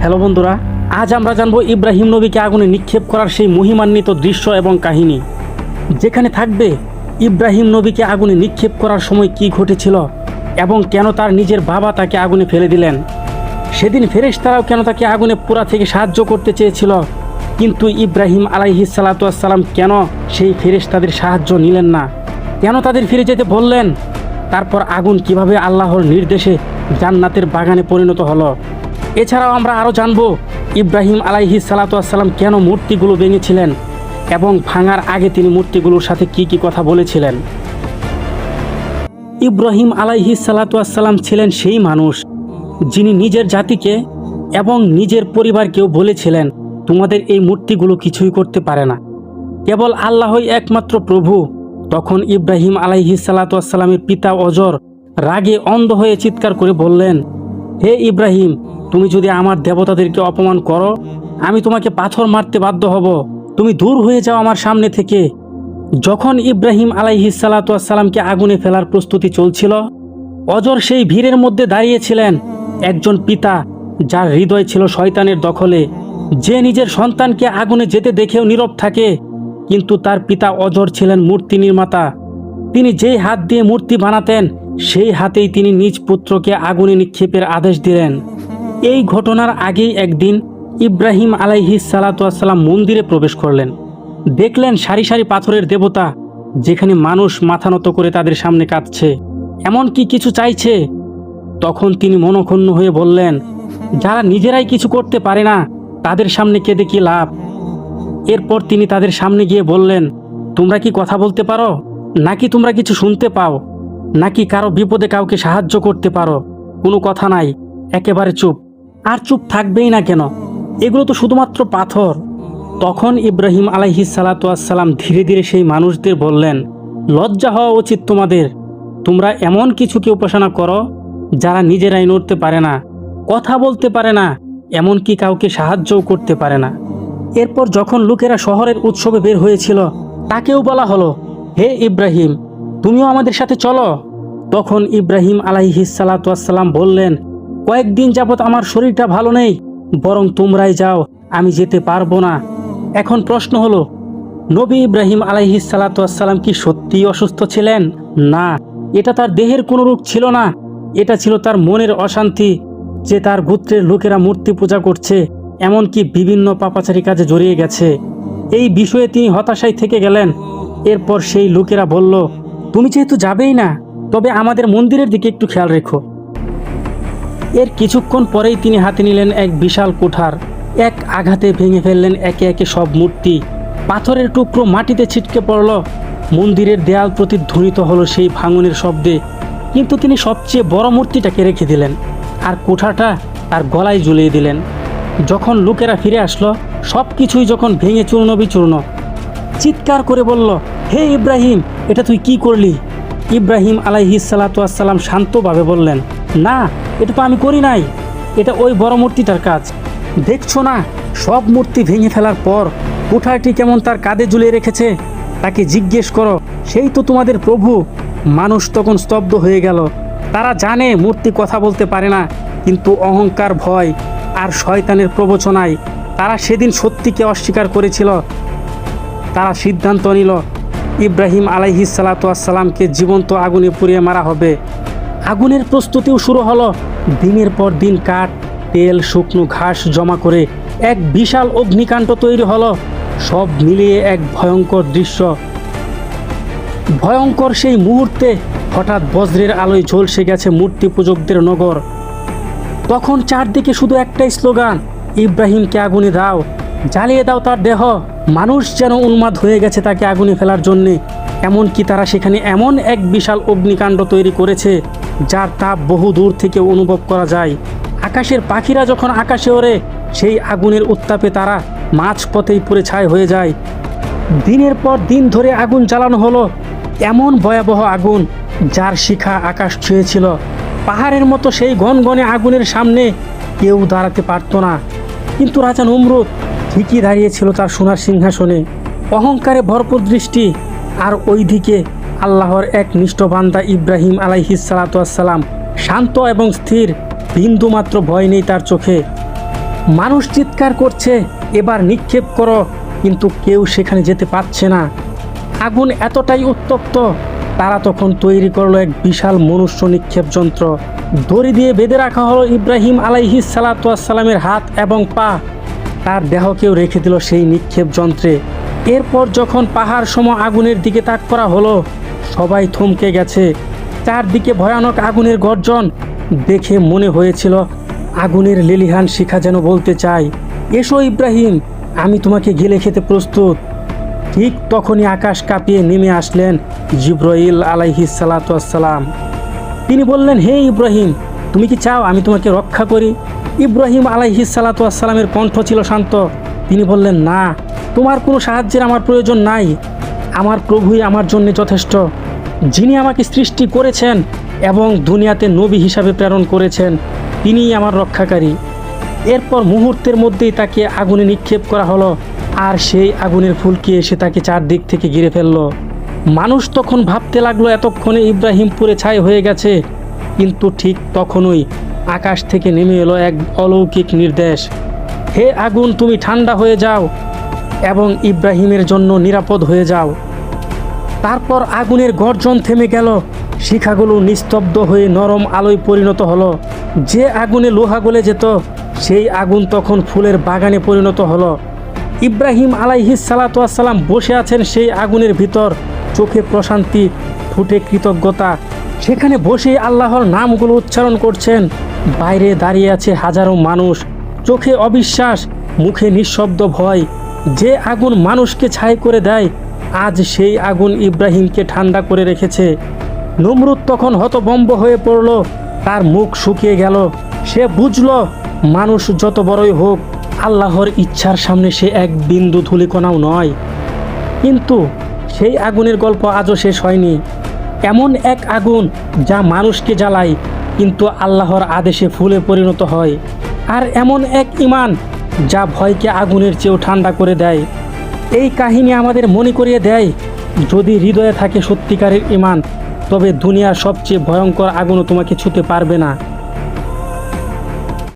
Hello বন্ধুরা, আজ আমরা জানব ইব্রাহিম নবীকে আগুনে নিক্ষেপ করার সেই মহিমান্বিত দৃশ্য এবং কাহিনী। যেখানে থাকবে ইব্রাহিম নবীকে আগুনে নিক্ষেপ করার সময় কি ঘটেছিল এবং কেন তার নিজের বাবা তাকে আগুনে ফেলে দিলেন। সেদিন ফেরেশ তারাও কেন তাকে আগুনে পোড়া থেকে সাহায্য করতে চেয়েছিল, কিন্তু ইব্রাহিম আলাইহি সালাতাম কেন সেই ফেরেশ তাদের সাহায্য নিলেন না? কেন তাদের ফিরে যেতে বললেন? তারপর আগুন কীভাবে আল্লাহর নির্দেশে জান্নাতের বাগানে পরিণত হলো? এছাড়াও আমরা আরও জানব ইব্রাহিম আলাইহি সালাতাম কেন মূর্তিগুলো ভেঙেছিলেন এবং ভাঙার আগে তিনি মূর্তিগুলোর সাথে কি কি কথা বলেছিলেন। ইব্রাহিম আলাইহি সালাতাম ছিলেন সেই মানুষ যিনি নিজের জাতিকে এবং নিজের পরিবারকেও বলেছিলেন, তোমাদের এই মূর্তিগুলো কিছুই করতে পারে না। কেবল আল্লাহই একমাত্র প্রভু। তখন ইব্রাহিম আলাইহি সালাতামের পিতা অজর রাগে অন্ধ হয়ে চিৎকার করে বললেন, হে ইব্রাহিম তুমি যদি আমার দেবতাদেরকে অপমান করো, আমি তোমাকে পাথর মারতে বাধ্য হব। তুমি দূর হয়ে যাও আমার সামনে থেকে। যখন ইব্রাহিম আলাইহি সালাতামকে আগুনে ফেলার প্রস্তুতি চলছিল, অজর সেই ভিড়ের মধ্যে দাঁড়িয়েছিলেন একজন পিতা, যার হৃদয় ছিল শয়তানের দখলে। যে নিজের সন্তানকে আগুনে যেতে দেখেও নীরব থাকে, কিন্তু তার পিতা অজর ছিলেন মূর্তি নির্মাতা। তিনি যেই হাত দিয়ে মূর্তি বানাতেন, সেই হাতেই তিনি নিজ পুত্রকে আগুনে নিক্ষেপের আদেশ দিলেন। এই ঘটনার আগেই একদিন ইব্রাহিম আলাইহি সালাতাম মন্দিরে প্রবেশ করলেন। দেখলেন সারি সারি পাথরের দেবতা, যেখানে মানুষ মাথা নত করে তাদের সামনে কাঁদছে। এমন কি কিছু চাইছে? তখন তিনি মনক্ষুণ্ণ হয়ে বললেন, যারা নিজেরাই কিছু করতে পারে না, তাদের সামনে কেঁদে কি লাভ? এরপর তিনি তাদের সামনে গিয়ে বললেন, তোমরা কি কথা বলতে পারো? নাকি তোমরা কিছু শুনতে পাও? নাকি কারও বিপদে কাউকে সাহায্য করতে পারো? কোনো কথা নাই, একেবারে চুপ। আর চুপ থাকবেই না কেন? এগুলো তো শুধুমাত্র পাথর। তখন ইব্রাহিম আলাইহি সালাতাম ধীরে ধীরে সেই মানুষদের বললেন, লজ্জা হওয়া উচিত তোমাদের। তোমরা এমন কিছুকে উপাসনা করো যারা নিজেরাই নড়তে পারে না, কথা বলতে পারে না, এমনকি কাউকে সাহায্যও করতে পারে না। এরপর যখন লোকেরা শহরের উৎসবে বের হয়েছিল, তাকেও বলা হলো, হে ইব্রাহিম, তুমিও আমাদের সাথে চলো। তখন ইব্রাহিম আলাইহি সালাতাম বললেন কয়েকদিন যাবৎ আমার শরীরটা ভালো নেই, বরং তোমরাই যাও, আমি যেতে পারব না। এখন প্রশ্ন হলো, নবী ইব্রাহিম আলাইহি সালাতাম কি সত্যিই অসুস্থ ছিলেন? না, এটা তার দেহের কোনো রোগ ছিল না, এটা ছিল তার মনের অশান্তি, যে তার গোত্রের লোকেরা মূর্তি পূজা করছে, এমনকি বিভিন্ন পাপাচারী কাজে জড়িয়ে গেছে। এই বিষয়ে তিনি হতাশায় থেকে গেলেন। এরপর সেই লোকেরা বলল, তুমি যেহেতু যাবেই না, তবে আমাদের মন্দিরের দিকে একটু খেয়াল রেখো। এর কিছুক্ষণ পরেই তিনি হাতে নিলেন এক বিশাল কুঠার। এক আঘাতে ভেঙে ফেললেন একে একে সব মূর্তি। পাথরের টুকরো মাটিতে ছিটকে পড়ল। মন্দিরের দেয়াল প্রতিধ্বনিত হলো সেই ভাঙনের শব্দে। কিন্তু তিনি সবচেয়ে বড় মূর্তিটাকে রেখে দিলেন আর কুঠাটা তার গলায় ঝুলিয়ে দিলেন। যখন লোকেরা ফিরে আসলো সব কিছুই যখন ভেঙে চূর্ণ বিচূর্ণ। চিৎকার করে বলল, হে ইব্রাহিম, এটা তুই কি করলি? ইব্রাহিম আলাইহি সালাতাম শান্তভাবে বললেন, না এটা তো আমি করি নাই। এটা ওই বড় মূর্তিটার কাজ। দেখছ না, সব মূর্তি ভেঙে ফেলার পর কুঠারটি কেমন তার কাঁধে ঝুলিয়ে রেখেছে? তাকে জিজ্ঞেস করো, সেই তো তোমাদের প্রভু। মানুষ তখন স্তব্ধ হয়ে গেল। তারা জানে মূর্তি কথা বলতে পারে না, কিন্তু অহংকার ভয় আর শয়তানের প্রবচনায় তারা সেদিন সত্যিকে অস্বীকার করেছিল। তারা সিদ্ধান্ত নিল, ইব্রাহিম আলাইহি সালাতামকে জীবন্ত আগুনে পুড়িয়ে মারা হবে। আগুনের প্রস্তুতিও শুরু হলো। দিনের পর দিন কাঠ, তেল, শুকনো ঘাস জমা করে এক বিশাল অগ্নিকাণ্ড তৈরি হলো। সব মিলিয়ে এক ভয়ঙ্কর দৃশ্য। ভয়ঙ্কর সেই মুহূর্তে হঠাৎ বজ্রের আলোয় ঝলসে গেছে মূর্তি পূজকদের নগর। তখন চারদিকে শুধু একটাই স্লোগান, ইব্রাহিমকে আগুনে দাও, জ্বালিয়ে দাও তার দেহ। মানুষ যেন উন্মাদ হয়ে গেছে তাকে আগুনে ফেলার জন্যে। এমনকি তারা সেখানে এমন এক বিশাল অগ্নিকাণ্ড তৈরি করেছে যার তাপ বহু দূর থেকে অনুভব করা যায়। আকাশের পাখিরা যখন আকাশে ওড়ে, সেই আগুনের উত্তাপে তারা মাঝ পথেই পুড়ে ছাই হয়ে যায়। দিনের পর দিন ধরে আগুন জ্বালানো হলো। এমন ভয়াবহ আগুন যার শিখা আকাশ ছুঁয়েছিল। পাহাড়ের মতো সেই গনগনে আগুনের সামনে কেউ দাঁড়াতে পারতো না। কিন্তু রাজা নমরুদ ঠিকই দাঁড়িয়েছিল তার সোনার সিংহাসনে। অহংকারে ভরপুর দৃষ্টি আর ওইদিকে আল্লাহর এক নিষ্ঠবান্দা ইব্রাহিম আলাইহিস সালাতাম শান্ত এবং স্থির বিন্দুমাত্র ভয় নেই তার চোখে। মানুষ চিৎকার করছে, এবার নিক্ষেপ করো, কিন্তু কেউ সেখানে যেতে পারছে না। আগুন এতটাই উত্তপ্ত, তারা তখন তৈরি করল এক বিশাল মনুষ্য নিক্ষেপ যন্ত্র। দড়ি দিয়ে বেঁধে রাখা হলো ইব্রাহিম আলাইহিস সালাতামের হাত এবং পা। তার দেহকেও রেখে দিল সেই নিক্ষেপ যন্ত্রে। এরপর যখন পাহাড় সম আগুনের দিকে তাক করা হলো সবাই থমকে গেছে। চারদিকে ভয়ানক আগুনের গর্জন দেখে মনে হয়েছিল আগুনের লেলিহান শিখা যেন বলতে চাই এসো ইব্রাহিম, আমি তোমাকে গেলে খেতে প্রস্তুত। ঠিক তখনই আকাশ কাঁপিয়ে নেমে আসলেন জিব্রাইল আলাইহিস সালাতাম তিনি বললেন, হে ইব্রাহিম, তুমি কি চাও আমি তোমাকে রক্ষা করি? ইব্রাহিম আলাইহিস সালাতামের কণ্ঠ ছিল শান্ত। তিনি বললেন, না, তোমার কোনো সাহায্যের আমার প্রয়োজন নাই। আমার প্রভুই আমার জন্য যথেষ্ট, যিনি আমাকে সৃষ্টি করেছেন এবং দুনিয়াতে নবী হিসাবে প্রেরণ করেছেন, তিনিই আমার রক্ষাকারী। এরপর মুহূর্তের মধ্যেই তাকে আগুনে নিক্ষেপ করা হলো, আর সেই আগুনের ফুলকি এসে তাকে চারদিক থেকে ঘিরে ফেলল। মানুষ তখন ভাবতে লাগল, এতক্ষণে ইব্রাহিম পুরে ছাই হয়ে গেছে, কিন্তু ঠিক তখনই আকাশ থেকে নেমে এলো এক অলৌকিক নির্দেশ। হে আগুন, তুমি ঠান্ডা হয়ে যাও এবং ইব্রাহিমের জন্য নিরাপদ হয়ে যাও। তারপর আগুনের গর্জন থেমে গেল। শিখাগুলো নিস্তব্ধ হয়ে নরম আলোয় পরিণত হলো। যে আগুনে লোহা গলে যেত, সেই আগুন তখন ফুলের বাগানে পরিণত হলো। ইব্রাহিম আলাইহিস সালাতাম বসে আছেন সেই আগুনের ভিতর। চোখে প্রশান্তি, ফুটে কৃতজ্ঞতা। সেখানে বসে আল্লাহর নামগুলো উচ্চারণ করছেন। বাইরে দাঁড়িয়ে আছে হাজারো মানুষ। চোখে অবিশ্বাস, মুখে নিঃশব্দ ভয়। যে আগুন মানুষকে ছাই করে দেয়, আজ সেই আগুন ইব্রাহিমকে ঠান্ডা করে রেখেছে। নমরুদ তখন হতবম্ব হয়ে পড়ল, তার মুখ শুকিয়ে গেল। সে বুঝল, মানুষ যত বড়ই হোক, আল্লাহর ইচ্ছার সামনে সে এক বিন্দু ধুলিকণাও নয়। কিন্তু সেই আগুনের গল্প আজও শেষ হয়নি। এমন এক আগুন যা মানুষকে জ্বালায়, কিন্তু আল্লাহর আদেশে ফুলে পরিণত হয়। আর এমন এক ইমান যা ভয়কে আগুনের চেয়েও ঠান্ডা করে দেয়। এই কাহিনী আমাদের মনে করিয়ে দেয়, যদি হৃদয়ে থাকে সত্যিকারের ইমান তবে দুনিয়ার সবচেয়ে ভয়ঙ্কর আগুনও তোমাকে ছুতে পারবে না।